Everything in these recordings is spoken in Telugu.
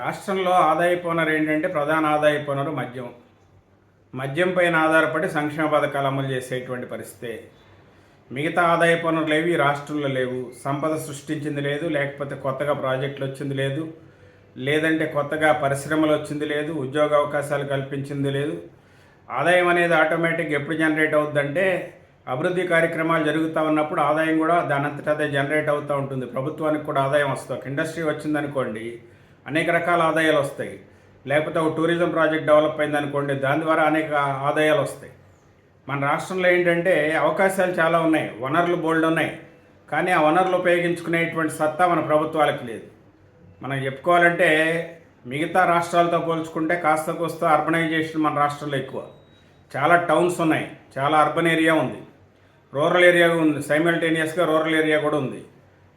రాష్ట్రంలో ఆదాయపు వనరు ఏంటంటే ప్రధాన ఆదాయపు వనరు మద్యం. మద్యం పైన ఆధారపడి సంక్షేమ పథకాలు అమలు చేసేటువంటి పరిస్థితే. మిగతా ఆదాయపు వనరులు ఏవి ఈ రాష్ట్రంలో లేవు. సంపద సృష్టించింది లేదు లేకపోతే కొత్తగా ప్రాజెక్టులు వచ్చింది లేదు లేదంటే కొత్తగా పరిశ్రమలు వచ్చింది లేదు ఉద్యోగ అవకాశాలు కల్పించింది లేదు. ఆదాయం అనేది ఆటోమేటిక్ ఎప్పుడు జనరేట్ అవుద్దంటే అభివృద్ధి కార్యక్రమాలు జరుగుతూ ఉన్నప్పుడు ఆదాయం కూడా దాని అంతటా అదే జనరేట్ అవుతూ ఉంటుంది. ప్రభుత్వానికి కూడా ఆదాయం వస్తుంది. ఒక ఇండస్ట్రీ వచ్చిందనుకోండి అనేక రకాల ఆదాయాలు వస్తాయి. లేకపోతే ఒక టూరిజం ప్రాజెక్ట్ డెవలప్ అయిందనుకోండి దాని ద్వారా అనేక ఆదాయాలు వస్తాయి. మన రాష్ట్రంలో ఏంటంటే అవకాశాలు చాలా ఉన్నాయి వనరులు బోల్డ్ ఉన్నాయి. కానీ ఆ వనరులు ఉపయోగించుకునేటువంటి సత్తా మన ప్రభుత్వాలకు లేదు. మనం చెప్పుకోవాలంటే మిగతా రాష్ట్రాలతో పోల్చుకుంటే కాస్త కోస్త అర్బనైజేషన్ మన రాష్ట్రంలో ఎక్కువ. చాలా టౌన్స్ ఉన్నాయి చాలా అర్బన్ ఏరియా ఉంది. రూరల్ ఏరియా ఉంది సైమల్టేనియస్గా రూరల్ ఏరియా కూడా ఉంది.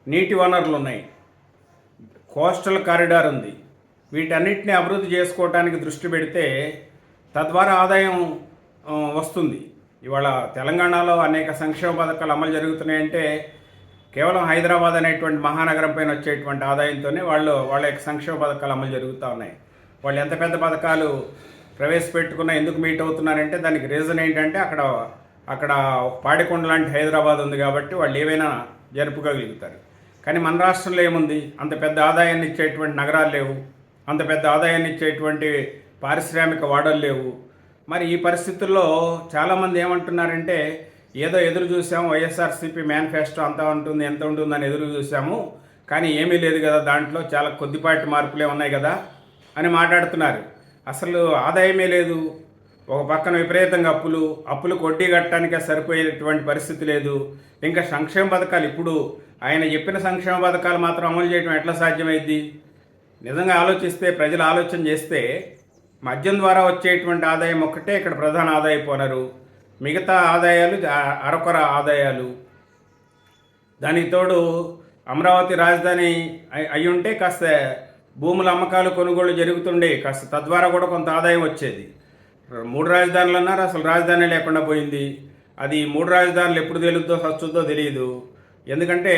నీటి వనరులు ఉన్నాయి. కోస్టల్ కారిడార్ ఉంది. వీటన్నిటిని అభివృద్ధి చేసుకోవడానికి దృష్టి పెడితే తద్వారా ఆదాయం వస్తుంది. ఇవాళ తెలంగాణలో అనేక సంక్షేమ పథకాలు అమలు జరుగుతున్నాయంటే కేవలం హైదరాబాద్ అనేటువంటి మహానగరం పైన వచ్చేటువంటి ఆదాయంతోనే వాళ్ళు వాళ్ళ యొక్క సంక్షేమ పథకాలు అమలు జరుగుతూ ఉన్నాయి. వాళ్ళు ఎంత పెద్ద పథకాలు ప్రవేశపెట్టుకున్నా ఎందుకు మీట్ అవుతున్నారంటే దానికి రీజన్ ఏంటంటే అక్కడ అక్కడ పాడికొండ లాంటి హైదరాబాద్ ఉంది కాబట్టి వాళ్ళు ఏవైనా జరుపుకోగలుగుతారు. కానీ మన రాష్ట్రంలో ఏముంది? అంత పెద్ద ఆదాయాన్ని ఇచ్చేటువంటి నగరాలు లేవు. అంత పెద్ద ఆదాయాన్ని ఇచ్చేటువంటి పారిశ్రామిక వాడలు లేవు. మరి ఈ పరిస్థితుల్లో చాలామంది ఏమంటున్నారంటే ఏదో ఎదురు చూసాము వైఎస్ఆర్సీపీ మేనిఫెస్టో అంత ఉంటుంది ఎంత ఉంటుందని ఎదురు చూసాము. కానీ ఏమీ లేదు కదా దాంట్లో చాలా కొద్దిపాటి మార్పులే ఉన్నాయి కదా అని మాట్లాడుతున్నారు. అసలు ఆదాయమే లేదు. ఒక పక్కన విపరీతంగా అప్పులు అప్పులు వడ్డీ కట్టడానికే సరిపోయేటువంటి పరిస్థితి లేదు. ఇంకా సంక్షేమ పథకాలు ఇప్పుడు ఆయన చెప్పిన సంక్షేమ పథకాలు మాత్రం అమలు చేయడం ఎట్లా సాధ్యమైద్ది? నిజంగా ఆలోచిస్తే ప్రజలు ఆలోచన చేస్తే మద్యం ద్వారా వచ్చేటువంటి ఆదాయం ఒక్కటే ఇక్కడ ప్రధాన ఆదాయపు వనరు. మిగతా ఆదాయాలు అరకొర ఆదాయాలు. దానికి తోడు అమరావతి రాజధాని అయి- ఉంటే కాస్త భూముల అమ్మకాలు కొనుగోలు జరుగుతుండే. కాస్త తద్వారా కూడా కొంత ఆదాయం వచ్చేది. మూడు రాజధానులు అన్నారు అసలు రాజధాని లేకుండా పోయింది. అది మూడు రాజధానులు ఎప్పుడు తేలుద్దో సచ్చుద్దో తెలియదు. ఎందుకంటే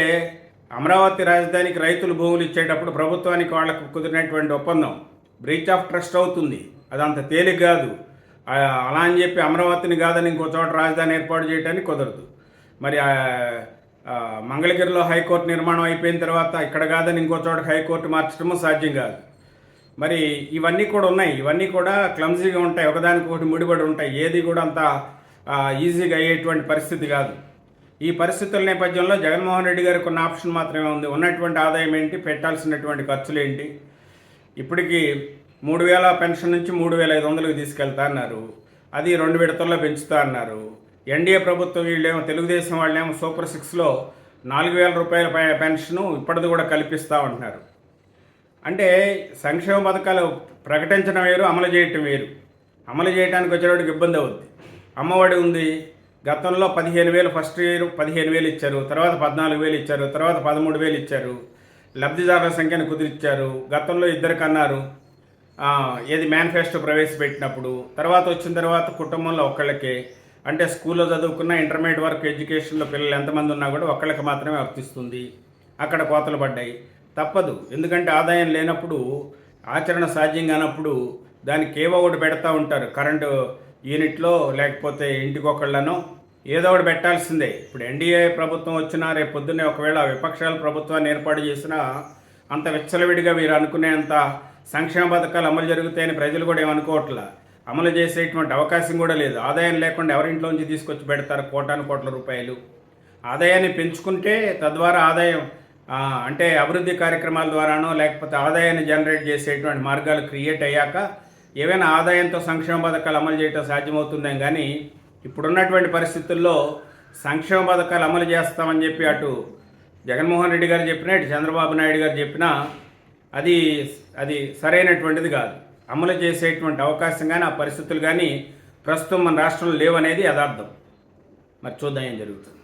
అమరావతి రాజధానికి రైతులు భూములు ఇచ్చేటప్పుడు ప్రభుత్వానికి వాళ్ళకు కుదిరినటువంటి ఒప్పందం బ్రీచ్ ఆఫ్ ట్రస్ట్ అవుతుంది. అది అంత తేలిక కాదు. అలా అని చెప్పి అమరావతిని కాదని ఇంకో చోట రాజధాని ఏర్పాటు చేయడానికి కుదరదు. మరి మంగళగిరిలో హైకోర్టు నిర్మాణం అయిపోయిన తర్వాత ఇక్కడ కాదని ఇంకో చోట హైకోర్టు మార్చడము సాధ్యం కాదు. మరి ఇవన్నీ కూడా ఉన్నాయి. ఇవన్నీ కూడా క్లమ్జీగా ఉంటాయి. ఒకదానికి ఒకటి ముడిపడి ఉంటాయి. ఏది కూడా అంత ఈజీగా అయ్యేటువంటి పరిస్థితి కాదు. ఈ పరిస్థితుల నేపథ్యంలో జగన్మోహన్ రెడ్డి గారికి ఉన్న ఆప్షన్ మాత్రమే ఉంది. ఉన్నటువంటి ఆదాయం ఏంటి? పెట్టాల్సినటువంటి ఖర్చులు ఏంటి? ఇప్పటికీ మూడు వేల పెన్షన్ నుంచి మూడు వేల ఐదు వందలకు తీసుకెళ్తా అన్నారు. అది రెండు విడతల్లో పెంచుతా అన్నారు. ఎన్డీఏ ప్రభుత్వం వీళ్ళేమో తెలుగుదేశం వాళ్ళేమో సూపర్ సిక్స్లో నాలుగు వేల రూపాయల పెన్షన్ పెన్షను ఇప్పటిది కూడా కల్పిస్తూ ఉంటున్నారు. అంటే సంక్షేమ పథకాలు ప్రకటించడం వేరు అమలు చేయటం వేరు. అమలు చేయడానికి వచ్చేవాడికి ఇబ్బంది అవుద్ది. అమ్మఒడి ఉంది గతంలో పదిహేను వేలు ఫస్ట్ ఇయర్ పదిహేను వేలు ఇచ్చారు తర్వాత పద్నాలుగు వేలు ఇచ్చారు తర్వాత పదమూడు వేలు ఇచ్చారు లబ్ధిదారుల సంఖ్యను కుదిరిచ్చారు గతంలో ఇద్దరికి అన్నారు ఏది మేనిఫెస్టో ప్రవేశపెట్టినప్పుడు తర్వాత వచ్చిన తర్వాత కుటుంబంలో ఒక్కళ్ళకే అంటే స్కూల్లో చదువుకున్న ఇంటర్మీడియట్ వరకు ఎడ్యుకేషన్లో పిల్లలు ఎంతమంది ఉన్నా కూడా ఒక్కళ్ళకి మాత్రమే వర్తిస్తుంది. అక్కడ కోతలు పడ్డాయి. తప్పదు. ఎందుకంటే ఆదాయం లేనప్పుడు ఆచరణ సాధ్యం కానప్పుడు దానికి ఏవో ఒకటి పెడతా ఉంటారు. కరెంటు యూనిట్లో లేకపోతే ఇంటికొకళ్ళనో ఏదో ఒకటి పెట్టాల్సిందే. ఇప్పుడు ఎన్డీఏ ప్రభుత్వం వచ్చినా రేపు పొద్దున్నే ఒకవేళ విపక్షాల ప్రభుత్వాన్ని ఏర్పాటు చేసినా అంత విచ్చలవిడిగా వీరు అనుకునేంత సంక్షేమ పథకాలు అమలు జరుగుతాయని ప్రజలు కూడా ఏమనుకోవట్లా? అమలు చేసేటువంటి అవకాశం కూడా లేదు. ఆదాయం లేకుండా ఎవరింట్లోంచి తీసుకొచ్చి పెడతారు కోటాను కోట్ల రూపాయలు? ఆదాయాన్ని పెంచుకుంటే తద్వారా ఆదాయం అంటే అభివృద్ధి కార్యక్రమాల ద్వారానో లేకపోతే ఆదాయాన్ని జనరేట్ చేసేటువంటి మార్గాలు క్రియేట్ అయ్యాక ఏవైనా ఆదాయంతో సంక్షేమ పథకాలు అమలు చేయటం సాధ్యమవుతుందేం కానీ ఇప్పుడున్నటువంటి పరిస్థితుల్లో సంక్షేమ పథకాలు అమలు చేస్తామని చెప్పి అటు జగన్మోహన్ రెడ్డి గారు చెప్పినా ఇటు చంద్రబాబు నాయుడు గారు చెప్పినా అది అది సరైనటువంటిది కాదు. అమలు చేసేటువంటి అవకాశం కానీ ఆ పరిస్థితులు కానీ ప్రస్తుతం మన రాష్ట్రంలో లేవనేది యథార్థం. మరి చూద్దాం ఏం జరుగుతుంది.